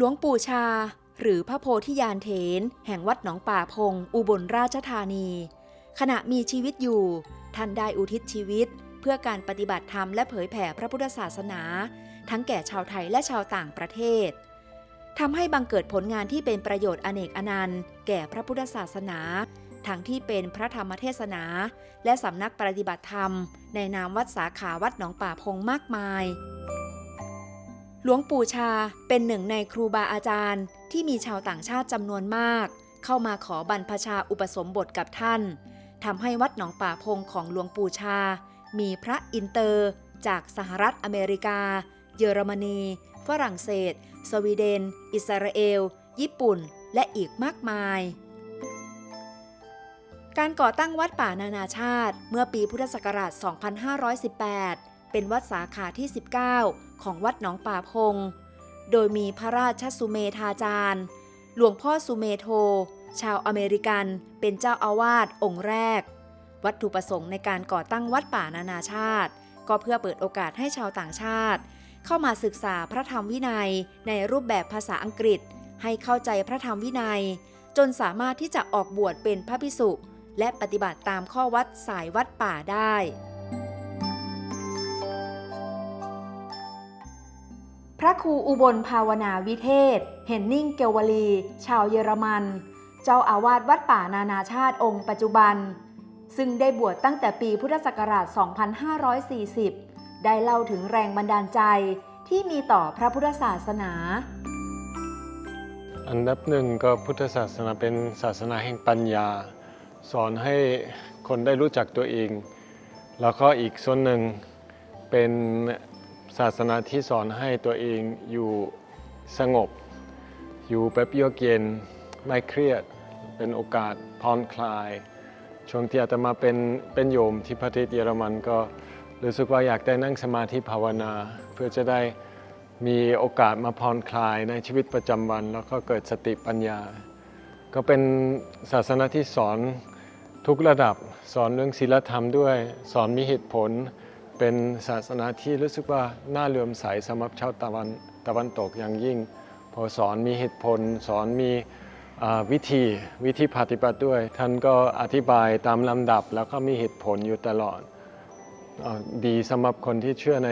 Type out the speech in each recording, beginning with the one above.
หลวงปู่ชา หรือพระโพธิยานเถน แห่งวัดหนองป่าพง อุบลราชธานี ขณะมีชีวิตอยู่ ท่านได้อุทิศชีวิต เพื่อการปฏิบัติธรรมและเผยแผ่พระพุทธศาสนา ทั้งแก่ชาวไทยและชาวต่างประเทศทำให้บังเกิดผลงานที่เป็นประโยชน์อเนกอนันต์ แก่พระพุทธศาสนาทั้งที่เป็นพระธรรมเทศนา และสำนักปฏิบัติธรรม ในนามวัดสาขาวัดหนองป่าพงมากมาย ลวงปู่ชาเป็นหนึ่งในครูบาอาจารย์ ที่มีชาวต่างชาติจำนวนมาก เข้ามาขอบรรพชาอุปสมบทกับท่านทำให้วัดหนองป่าพงของหลวงปู่ชา มีพระอินเตอร์ จากสหรัฐอเมริกา เยอรมนี ฝรั่งเศส สวีเดน อิสราเอล ญี่ปุ่น และอีกมากมาย การก่อตั้งวัดป่านานาชาติ เมื่อปีพุทธศักราช 2518 เป็นวัดสาขาที่ 19 ของวัดหนองป่าพง โดยมีพระราชสุเมธาจารย์ หลวงพ่อสุเมโท ชาวอเมริกันเป็นเจ้าอาวาสองค์แรก วัตถุประสงค์ในการก่อตั้งวัดป่านานาชาติ ก็เพื่อเปิดโอกาสให้ชาวต่างชาติ เข้ามาศึกษาพระธรรมวินัยในรูปแบบภาษาอังกฤษ ให้เข้าใจพระธรรมวินัย จนสามารถที่จะออกบวชเป็นพระภิกษุและปฏิบัติตามข้อวัดสายวัดป่าได้ ระครูอุบลภาวนาวิเทศ เฮนนิงเกวลี ชาวเยอรมัน เจ้าอาวาสวัดป่านานาชาติองค์ปัจจุบัน ซึ่งได้บวชตั้งแต่ปีพุทธศักราช 2540 ได้เล่าถึงแรงบันดาลใจที่มีต่อพระพุทธศาสนา อันดับหนึ่งก็พุทธศาสนาเป็นศาสนาแห่งปัญญา สอนให้คนได้รู้จักตัวเอง แล้วก็อีกส่วนหนึ่งเป็น ศาสนาที่สอนให้ตัวเองอยู่สงบ อยู่แบบเยือกเย็นไม่เครียด เป็นโอกาสผ่อนคลาย ช่วงที่อาตมาเป็นเป็นโยมที่ประเทศเยอรมันก็รู้สึกว่าอยากได้นั่งสมาธิภาวนา เพื่อจะได้มีโอกาสมาผ่อนคลายในชีวิตประจำวัน แล้วก็เกิดสติปัญญา ก็เป็นศาสนาที่สอนทุกระดับสอนเรื่องศีลธรรมด้วย สอนมีเหตุผล เป็นศาสนาที่รู้สึกว่าน่าเลื่อมใสสำหรับชาวตะวันตะวันตกอย่างยิ่ง พอสอนมีเหตุผลสอนมีวิธีวิธีปฏิบัติด้วย ท่านก็อธิบายตามลำดับแล้วก็มีเหตุผลอยู่ตลอดอดีสำหรับคนที่เชื่อใน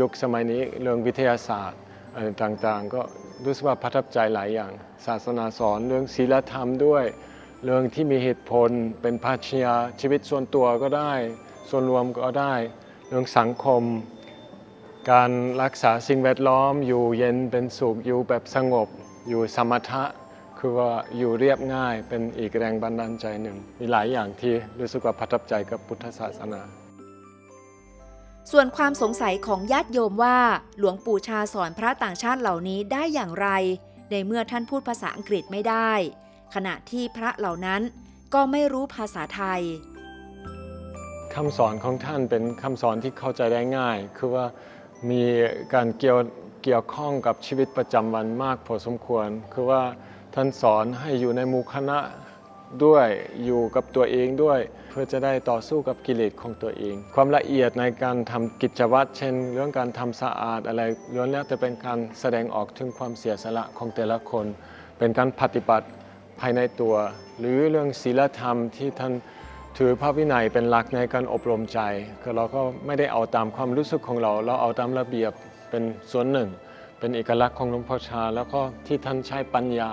ยุคสมัยนี้เรื่องวิทยาศาสตร์อะไรต่างๆ ก็รู้สึกว่าประทับใจหลายอย่าง ศาสนาสอนเรื่องศีลธรรมด้วย เรื่องที่มีเหตุผลเป็นภาชญาชีวิตส่วนตัวก็ได้ ส่วนรวมก็ได้ เรื่องสังคม การรักษาสิ่งแวดล้อม อยู่เย็นเป็นสุขอยู่แบบสงบ อยู่สมถะคือว่าอยู่เรียบง่ายเป็นอีกแรงบันดาลใจหนึ่ง มีหลายอย่างที่รู้สึกว่าประทับใจกับพุทธศาสนา ส่วนความสงสัยของญาติโยมว่า หลวงปู่ชาสอนพระต่างชาติเหล่านี้ได้อย่างไร ในเมื่อท่านพูดภาษาอังกฤษไม่ได้ ขณะที่พระเหล่านั้นก็ไม่รู้ภาษาไทย คำสอนของท่านเป็นคำสอนที่เข้าใจได้ง่าย คือว่ามีการเกี่ยวเกี่ยวข้องกับชีวิตประจำวันมากพอสมควร คือว่าท่านสอนให้อยู่ในหมู่คณะด้วยอยู่กับตัวเองด้วย เพื่อจะได้ต่อสู้กับกิเลสของตัวเอง ความละเอียดในการทำกิจวัตรเช่น เรื่องการทำสะอาดอะไรล้วนแล้วแต่เป็นการแสดงออกถึงความเสียสละของแต่ละคน เป็นการปฏิบัติภายในตัว หรือเรื่องศีลธรรมที่ท่าน ถือพระวินัยเป็นหลักในการอบรมใจ คือเราก็ไม่ได้เอาตามความรู้สึกของเรา เราเอาตามระเบียบเป็นส่วนหนึ่ง เป็นเอกลักษณ์ของหลวงพ่อชา แล้วก็ที่ท่านใช้ปัญญา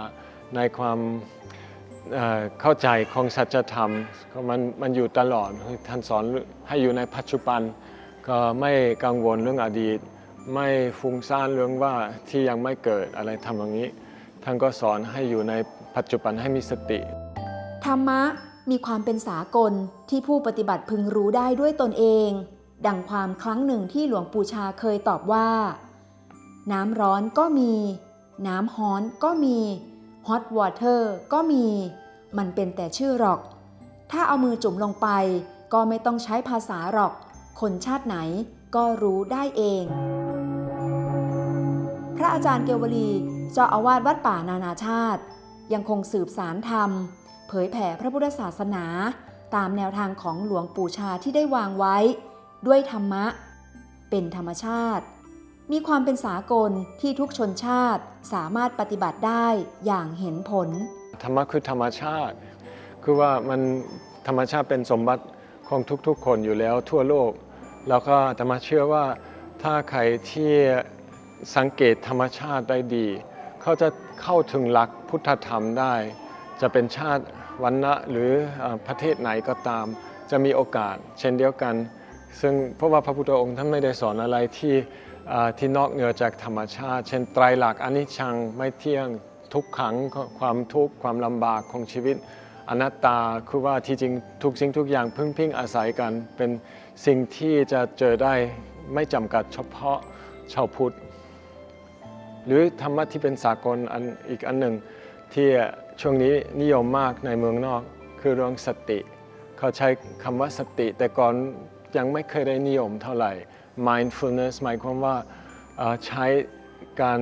ในความเเข้าใจของสัจธรรมก็มันมันอยู่ตลอดท่านสอนให้อยู่ในปัจจุบัน ก็ไม่กังวลเรื่องอดีต ไม่ฟุ้งซ่านเรื่องว่าที่ยังไม่เกิดอะไรทำอย่างนี้ ท่านก็สอนให้อยู่ในปัจจุบันให้มีสติ ธรรมะ มีความเป็นสากลที่ผู้ปฏิบัติพึงรู้ได้ด้วยตนเอง ดังความครั้งหนึ่งที่หลวงปู่ชาเคยตอบว่า น้ำร้อนก็มี น้ำฮ้อนก็มี hot water ก็มี มันเป็นแต่ชื่อหรอก ถ้าเอามือจุ่มลงไป ก็ไม่ต้องใช้ภาษาหรอก คนชาติไหนก็รู้ได้เอง พระอาจารย์เกวลีเจ้าอาวาสวัดป่านานาชาติ ยังคงสืบสารธรรม ผยแผ่พระพุทธศาสนา ตามแนวทางของหลวงปู่ชาที่ได้วางไว้ ด้วยธรรมะ เป็นธรรมชาติ มีความเป็นสากลที่ทุกชนชาติสามารถปฏิบัติได้อย่างเห็นผล ธรรมะคือธรรมชาติ คือว่ามันธรรมชาติเป็นสมบัติของทุกๆ คนอยู่แล้วทั่วโลก แล้วก็ธรรมะเชื่อว่าถ้าใครที่สังเกตธรรมชาติได้ดี เขาจะเข้าถึงหลักพุทธธรรมได้ จะเป็นชาติวันนะหรือประเทศไหนก็ตาม จะมีโอกาสเช่นเดียวกัน ซึ่งเพราะว่าพระพุทธองค์ท่านไม่ได้สอนอะไรที่ที่นอกเหนือจากธรรมชาติ เช่นไตรลักษณ์อนิจจังไม่เที่ยงทุกขังความทุกข์ความลำบากของชีวิตอนัตตาคือว่าที่จริงทุกสิ่งทุกอย่างพึ่งพิงอาศัยกัน เป็นสิ่งที่จะเจอได้ไม่จำกัดเฉพาะชาวพุทธ หรือธรรมะที่เป็นสากลอันอีกอันหนึ่ง ที่ช่วงนี้นิยมมากในเมืองนอก คือเรื่องสติ เขาใช้คำว่าสติ แต่ก่อนยังไม่เคยได้นิยมเท่าไหร่ mindfulness หมายความว่าใช้การ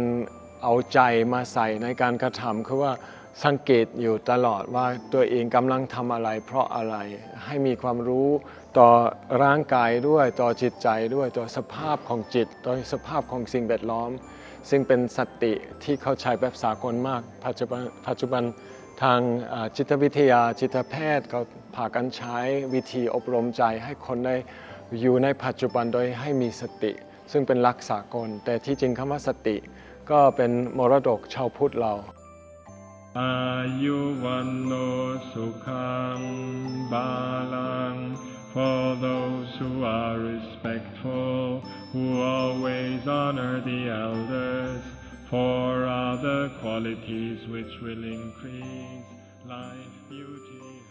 เอาใจมาใส่ในการกระทำคือว่าสังเกตอยู่ตลอดว่าตัวเองกำลังทำอะไร เพราะอะไรให้มีความรู้ต่อร่างกายด้วยต่อจิตใจด้วยต่อสภาพของจิต ต่อสภาพของสิ่งแวดล้อม ซึ่งเป็นสติที่เขาใช้แบบสากลมากปัจจุบันปัจจุบันทางจิตวิทยาจิตแพทย์เขาพากันใช้วิธีอบรมใจให้คนได้อยู่ในปัจจุบันโดยให้มีสติ ซึ่งเป็นลักสากล แต่ที่จริงคำว่าสติ ก็เป็นมรดกชาวพุทธเราอายุวันโนสุขังบาลัง for those who are respectful, who always honor the elders, for other qualities which will increase life, beauty,